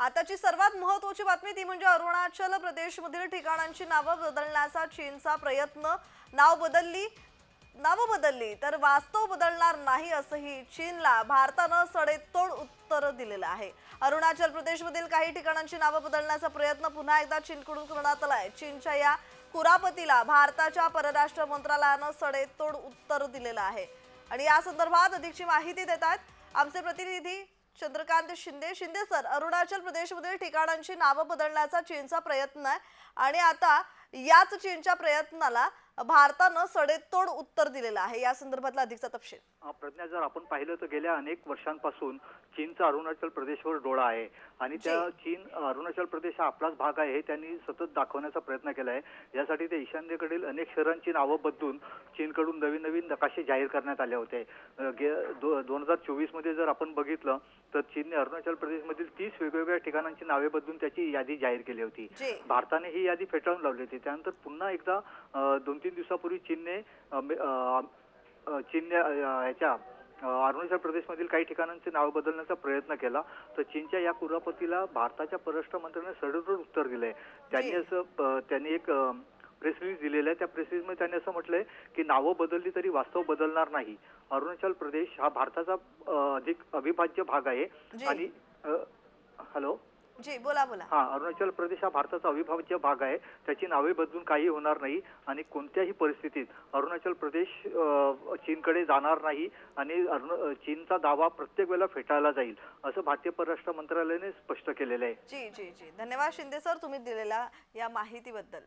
आताची सर्वात महत्वाची बातमी ती म्हणजे अरुणाचल प्रदेशमधील ठिकाणांची नावं बदलण्याचा चीनचा प्रयत्न. नाव बदलली नावं बदलली तर वास्तव बदलणार नाही असंही चीनला भारतानं सडेतोड उत्तर दिलेलं आहे. अरुणाचल प्रदेशमधील काही ठिकाणांची नावं बदलण्याचा प्रयत्न पुन्हा एकदा चीनकडून करण्यात आलाय. चीनच्या या कुरापतीला भारताच्या परराष्ट्र मंत्रालयानं सडेतोड उत्तर दिलेलं आहे. आणि या संदर्भात अधिकची माहिती देत आहेत आमचे प्रतिनिधी चंद्रकांत शिंदे. शिंदे सर अरुणाचल प्रदेशमधील ठिकाणांची नावं बदलण्याचा चीनचा प्रयत्न आहे. आणि आता याच चीनच्या प्रयत्नाला भारतानं सडेतोड उत्तर दिलेलं आहे. या संदर्भातला अधिकचा तपशील. प्रज्ञा जर आपण पाहिलं तर गेल्या अनेक वर्षांपासून चीनचा अरुणाचल प्रदेशवर डोळा आहे. आणि त्या चीन अरुणाचल प्रदेश हा आपलाच भाग आहे हे त्यांनी सतत दाखवण्याचा प्रयत्न केला आहे यासाठी ते ईशान्येकडील अनेक शहरांची नावं बदलून चीनकडून नवीन नवीन नकाशे जाहीर करण्यात आले होते. दोन हजार चोवीसमध्ये जर आपण बघितलं तर चीनने अरुणाचल प्रदेशमधील तीस वेगवेगळ्या ठिकाणांची नावे बदलून त्याची यादी जाहीर केली होती. भारताने ही यादी फेटाळून लावली होती. त्यानंतर पुन्हा एकदा दोन तीन दिवसापूर्वी चीनने चीनने ह्याच्या अ, अरुणाचल प्रदेशमधील काही ठिकाणांचे नाव बदलण्याचा प्रयत्न केला. तर चीनच्या या कुरापतीला भारताच्या परराष्ट्र मंत्र्याने सडेतोड उत्तर दिलंय. त्यांनी. असं त्यांनी एक प्रेस रिलीज दिलेलं आहे. त्या प्रेस रिलीजमध्ये त्यांनी असं म्हटलंय की नावं बदलली तरी वास्तव बदलणार नाही. अरुणाचल प्रदेश हा भारताचा अधिक अविभाज्य भाग आहे. जी. आणि हॅलो? जी बोला बोला. हा अरुणाचल प्रदेश हा भारताचा अविभाज्य भाग आहे. त्याची नावे बदलून काही होणार नाही आणि कोणत्याही परिस्थितीत अरुणाचल प्रदेश चीनकडे जाणार नाही आणि अरुण- चीनचा दावा प्रत्येक वेळेला फेटाळला जाईल असं भारतीय परराष्ट्र मंत्रालयाने स्पष्ट केलेलं आहे. जी जी जी. धन्यवाद शिंदे सर तुम्ही दिलेल्या या माहितीबद्दल.